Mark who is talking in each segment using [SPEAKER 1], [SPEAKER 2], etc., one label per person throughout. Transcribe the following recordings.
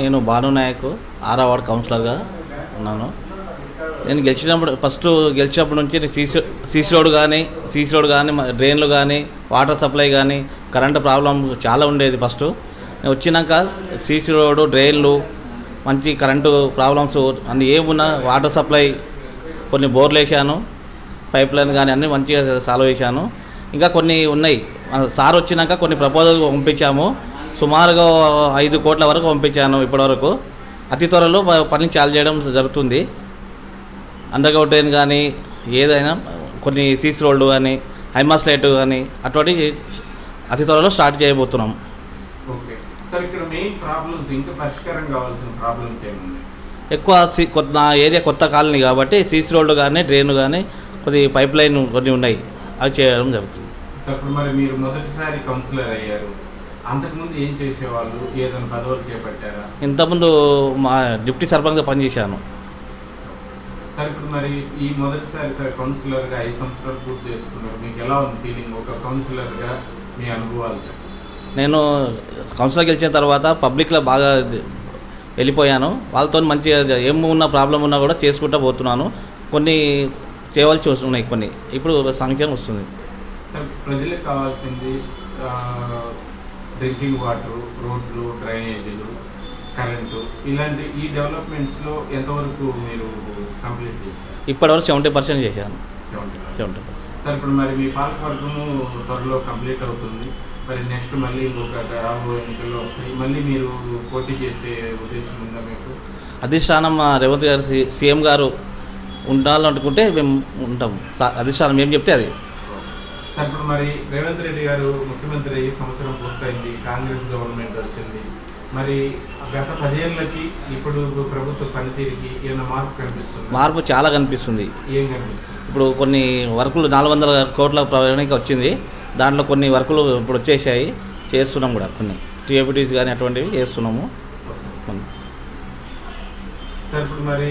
[SPEAKER 1] నేను భాను నాయక్ ఆరో వార్డ్ కౌన్సిలర్గా ఉన్నాను. నేను గెలిచినప్పుడు ఫస్ట్ గెలిచినప్పటి నుంచి సీసీ సీసీ రోడ్ కానీ సీసీ రోడ్ కానీ డ్రైన్లు కానీ వాటర్ సప్లై కానీ కరెంటు ప్రాబ్లం చాలా ఉండేది ఫస్ట్. నేను వచ్చినాక సీసీ రోడ్డు డ్రైన్లు మంచి కరెంటు ప్రాబ్లమ్స్ అన్ని ఏమున్నా వాటర్ సప్లై కొన్ని బోర్లు వేసాను పైప్ లైన్ కానీ అన్నీ మంచిగా సాల్వ్ చేశాను. ఇంకా కొన్ని ఉన్నాయి. సార్ వచ్చినాక కొన్ని ప్రపోజల్ పంపించాము. సుమారుగా ఐదు కోట్ల వరకు పంపించాను ఇప్పటివరకు. అతి త్వరలో పని చాలు చేయడం జరుగుతుంది. అండర్ గ్రౌండ్ డ్రైన్ కానీ ఏదైనా కొన్ని సీసీ రోడ్లు కానీ హైమాస్ లైట్ కానీ అటువంటి అతి త్వరలో స్టార్ట్ చేయబోతున్నాం.
[SPEAKER 2] ఓకే. సార్ ఇక్కడ మెయిన్ ప్రాబ్లమ్స్ ఇంకా పరిష్కారం కావాల్సిన ప్రాబ్లమ్స్ ఏమున్నాయి
[SPEAKER 1] ఎక్కువ సి కొత్త నా ఏరియా కొత్త కాలనీ కాబట్టి సీసీ రోడ్లు కానీ డ్రైన్ కానీ కొద్ది పైప్ లైన్ కొన్ని ఉన్నాయి. అవి చేయడం జరుగుతుంది.
[SPEAKER 2] మరి మీరు మొదటిసారి కౌన్సిలర్ అయ్యారు. అంతకుముందు ఏం చేసేవాళ్ళు? ఏదైనా పదవులు చేపట్టారా?
[SPEAKER 1] ఇంతకుముందు మా డిప్టీ సర్పంచ్గా పనిచేశాను.
[SPEAKER 2] సార్ ఇప్పుడు మరి ఈ మొదటిసారి సార్ కౌన్సిలర్గా ఐదు సంవత్సరాలు పూర్తి చేసుకున్నారు. మీకు ఎలా ఉంది ఫీలింగ్? ఒక కౌన్సిలర్గా మీ అనుభవాలు
[SPEAKER 1] నేను కౌన్సిలర్ గెలిచిన తర్వాత పబ్లిక్లో బాగా వెళ్ళిపోయాను. వాళ్ళతో మంచిగా ఏం ఉన్న ప్రాబ్లం ఉన్నా కూడా చేసుకుంటూ పోతున్నాను. కొన్ని చేయవలసి వస్తున్నాయి కొన్ని. ఇప్పుడు సంఖ్యం వస్తుంది.
[SPEAKER 2] ప్రజలకు కావాల్సింది డ్రింకింగ్ వాటర్ రోడ్లు డ్రైనేజీలు కరెంటు ఇలాంటి ఈ డెవలప్మెంట్స్లో ఎంతవరకు మీరు కంప్లీట్ చేశారు?
[SPEAKER 1] ఇప్పటివరకు సెవెంటీ పర్సెంట్ చేశాను. సెవెంటీ
[SPEAKER 2] సార్ ఇప్పుడు మరి మీ పాలకవర్గము త్వరలో కంప్లీట్ అవుతుంది. మరి నెక్స్ట్ మళ్ళీ ఇంకొక రాబో ఎన్నికల్లో వస్తాయి. మళ్ళీ మీరు పోటీ చేసే ఉద్దేశం ఉందా మీకు?
[SPEAKER 1] అధిష్టానం మా రేవంత్ గారు సీఎం గారు ఉండాలనుకుంటే మేము ఉంటాం. సా- అధిష్టానం ఏం చెప్తే అది.
[SPEAKER 2] సార్ ఇప్పుడు మరి రేవంత్ రెడ్డి గారు ముఖ్యమంత్రి అయ్యి సంవత్సరం పూర్తయింది కాంగ్రెస్ గవర్నమెంట్ వచ్చింది. మరి గత పదేళ్ళకి ఇప్పుడు ప్రభుత్వ పనితీరుకి ఏమైనా మార్పు కనిపిస్తుంది?
[SPEAKER 1] మార్పు చాలా కనిపిస్తుంది.
[SPEAKER 2] ఏం కనిపిస్తుంది?
[SPEAKER 1] ఇప్పుడు కొన్ని వర్కులు నాలుగు వందల కోట్ల ప్రణాళిక వచ్చింది. దాంట్లో కొన్ని వర్కులు ఇప్పుడు వచ్చేసాయి. చేస్తున్నాం కూడా కొన్ని. టీఎపిటీస్ కానీ అటువంటివి చేస్తున్నాము.
[SPEAKER 2] సార్ ఇప్పుడు మరి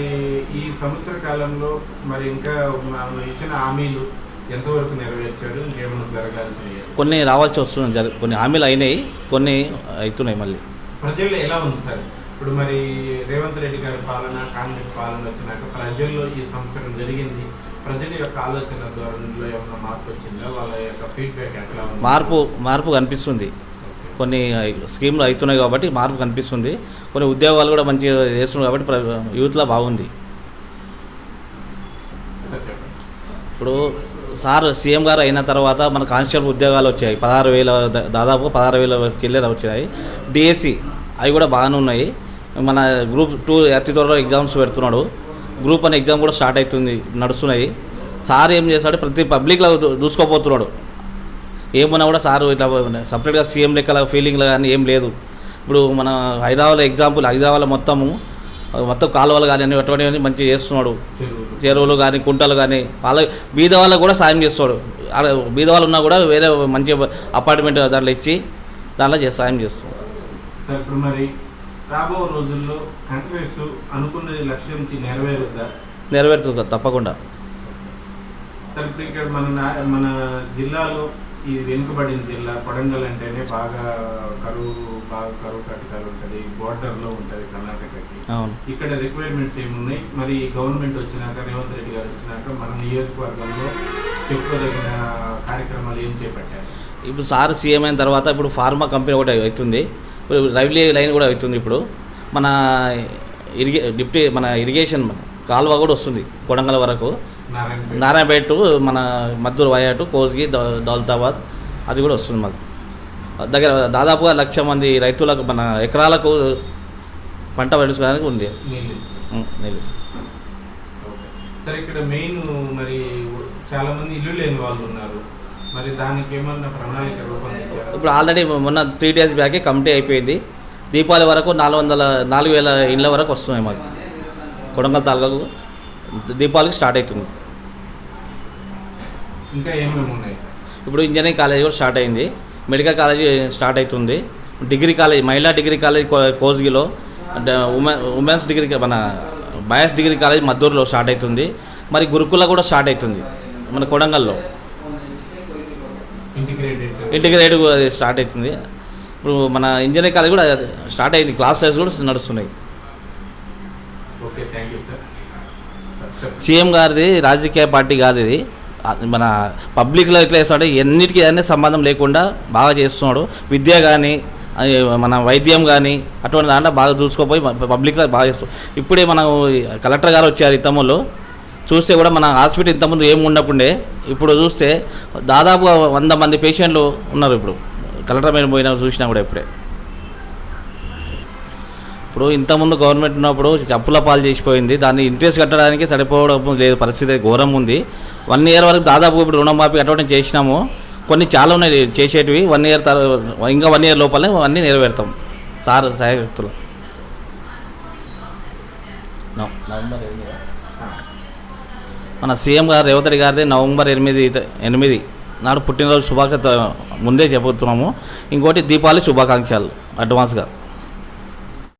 [SPEAKER 2] ఈ సంవత్సర కాలంలో మరి ఇంకా ఇచ్చిన హామీలు ఎంతవరకు నెరవేర్చాడు ఇంకేమైనా జరగాల్సినవి
[SPEAKER 1] కొన్ని రావాల్సి వస్తున్నాయి జరి కొన్ని హామీలు అయినాయి కొన్ని అవుతున్నాయి మళ్ళీ.
[SPEAKER 2] ప్రజల్లో ఎలా ఉంది సార్? ఇప్పుడు మరి రేవంత్ రెడ్డి గారి పాలన కాంగ్రెస్ పాలన వచ్చినాక ప్రజల్లో ఈ సంవత్సరం జరిగింది. ప్రజల యొక్క ఆలోచన ధోరణిలో ఏమైనా మార్పు వచ్చిందా? వాళ్ళ యొక్క ఫీడ్బ్యాక్ ఎట్లా ఉంది?
[SPEAKER 1] మార్పు మార్పు కనిపిస్తుంది. కొన్ని స్కీమ్లు అవుతున్నాయి కాబట్టి మార్పు కనిపిస్తుంది. కొన్ని ఉద్యోగాలు కూడా మంచిగా చేస్తున్నాయి కాబట్టి యూత్లో బాగుంది. ఇప్పుడు సార్ సీఎం గారు అయిన తర్వాత మన కానిస్టేబుల్ ఉద్యోగాలు వచ్చాయి. పదహారు వేల దాదాపు పదహారు వేల చెల్లెలు వచ్చాయి డిఎస్సి అవి కూడా బాగానే ఉన్నాయి. మన గ్రూప్ టూ అతి త్వరలో ఎగ్జామ్స్ పెడుతున్నాడు. గ్రూప్ వన్ ఎగ్జామ్ కూడా స్టార్ట్ అవుతుంది నడుస్తున్నాయి. సార్ ఏం చేస్తాడు ప్రతి పబ్లిక్లో దూ- దూసుకోపోతున్నాడు ఏమన్నా కూడా సార్ ఇట్లా సపరేట్గా సీఎం లెక్కల ఫీలింగ్లో కానీ ఏం లేదు. ఇప్పుడు మన హైదరాబాద్ ఎగ్జాంపుల్ హైదరాబాద్ మొత్తము మొత్తం కాలువలు కానీ అన్ని అటువంటివన్నీ మంచిగా చేస్తున్నాడు.
[SPEAKER 2] చెరువులు
[SPEAKER 1] కానీ కుంటలు కానీ వాళ్ళ బీద వాళ్ళకు కూడా సాయం చేస్తాడు. బీద వాళ్ళు ఉన్నా కూడా వేరే మంచి అపార్ట్మెంట్ దాంట్లో ఇచ్చి దాంట్లో సాయం చేస్తాడు.
[SPEAKER 2] సార్ ఇప్పుడు మరి రాబో రోజుల్లో కాంగ్రెస్ అనుకున్నది లక్ష్యం నుంచి నెరవేరుద్దా?
[SPEAKER 1] నెరవేరుతుంది తప్పకుండా.
[SPEAKER 2] సార్ ఇప్పుడు ఇక్కడ మన నా- మన జిల్లాలో ఈ వెనుకబడిన జిల్లా కొడంగల్ అంటేనే బాగా కరువు బాగా కరువు కట్టకాలు ఉంటుంది. బోర్డర్లో ఉంటుంది కర్ణాటకకి. ఇక్కడ రిక్వైర్మెంట్స్ ఏమున్నాయి? మరి గవర్నమెంట్ వచ్చినాక రేవంత్ రెడ్డి గారు వచ్చినాక మన నియోజకవర్గంలో చెప్పుకోదగిన కార్యక్రమాలు ఏం చేపట్టారు?
[SPEAKER 1] ఇప్పుడు సార్ సీఎం అయిన తర్వాత ఇప్పుడు ఫార్మా కంపెనీ ఒకటి అవుతుంది. రైల్వే లైన్ కూడా అవుతుంది ఇప్పుడు. మన ఇరిగే డిప్టీ మన ఇరిగేషన్ కాలువ కూడా వస్తుంది కొడంగల్ వరకు. నారాయణపేట. టు మన మద్దూరు వయాటు కోస్గి దౌ- దౌలతాబాద్ అది కూడా వస్తుంది మాకు. దగ్గర దాదాపుగా లక్ష మంది రైతులకు మన ఎకరాలకు పంట పండించుకోవడానికి ఉంది.
[SPEAKER 2] నీళ్ళు. సరే ఇక్కడ మెయిన్ మరి చాలా మంది ఇల్లు లేని వాళ్ళు ఉన్నారు. మరి దానికి ఏమన్నా ప్రణాళిక
[SPEAKER 1] ఇప్పుడు ఆల్రెడీ మొన్న త్రీ డేస్ బ్యాకే కమిటీ అయిపోయింది. దీపావళి వరకు నాలుగు వందల నాలుగు వేల ఇళ్ళ వరకు వస్తున్నాయి మాకు. కొడంగల్ తాలూకాకు దీపావళికి స్టార్ట్ అవుతుంది.
[SPEAKER 2] ఇంకా ఏమేమి ఉన్నాయి సార్?
[SPEAKER 1] ఇప్పుడు ఇంజనీరింగ్ కాలేజ్ కూడా స్టార్ట్ అయింది. మెడికల్ కాలేజ్ స్టార్ట్ అవుతుంది. డిగ్రీ కాలేజ్ మహిళా డిగ్రీ కాలేజ్ కో- కోస్గిలో అంటే ఉమెన్ ఉమెన్స్ డిగ్రీ మన బాయ్స్ డిగ్రీ కాలేజ్ మద్దూరులో స్టార్ట్ అవుతుంది. మరి గురుకుల కూడా స్టార్ట్ అవుతుంది. మన కొడంగల్లో.
[SPEAKER 2] ఇంటిగ్రేటెడ్
[SPEAKER 1] ఇంటిగ్రేట్ స్టార్ట్ అవుతుంది. ఇప్పుడు మన ఇంజనీరింగ్ కాలేజ్ కూడా స్టార్ట్ అయింది. క్లాస్ టెస్ట్ కూడా నడుస్తున్నాయి. సీఎం గారిది రాజకీయ పార్టీ కాదు ఇది మన పబ్లిక్లో ఎట్లా చేస్తాడు ఎన్నిటికీ అనే సంబంధం లేకుండా బాగా చేస్తున్నాడు. విద్య కానీ మన వైద్యం కానీ అటువంటి దాంట్లో బాగా చూసుకోపోయి పబ్లిక్లో బాగా చేస్తాం ఇప్పుడే మనం కలెక్టర్ గారు వచ్చారు ఇంతకుముందు. చూస్తే కూడా మన హాస్పిటల్ ఇంతకుముందు ఏమి ఉండకుండే. ఇప్పుడు చూస్తే దాదాపుగా వంద మంది పేషెంట్లు ఉన్నారు ఇప్పుడు. కలెక్టర్ మీద పోయినా చూసినా కూడా ఇప్పుడే. ఇప్పుడు ఇంతకుముందు గవర్నమెంట్ ఉన్నప్పుడు అప్పుల పాలు చేసిపోయింది. దాన్ని ఇంట్రెస్ట్ కట్టడానికి సరిపోవడం లేదు పరిస్థితి ఘోరం ఉంది. వన్ ఇయర్ వరకు దాదాపు ఇప్పుడు రుణమాఫీ అటువంటి చేసినాము. కొన్ని చాలా ఉన్నాయి చేసేటివి. వన్ ఇయర్ తర్వాత ఇంకా వన్ ఇయర్ లోపలే అన్నీ నెరవేరుతాం. సార్ సహాయకులు. నవంబర్ ఎనిమిది? మన సీఎం గారు రేవంత్ రెడ్డి గారిది నవంబర్ ఎనిమిది ఎనిమిది నాడు పుట్టినరోజు శుభాకాంక్ష ముందే చెబుతున్నాము. ఇంకోటి దీపావళి శుభాకాంక్షలు. అడ్వాన్స్గా.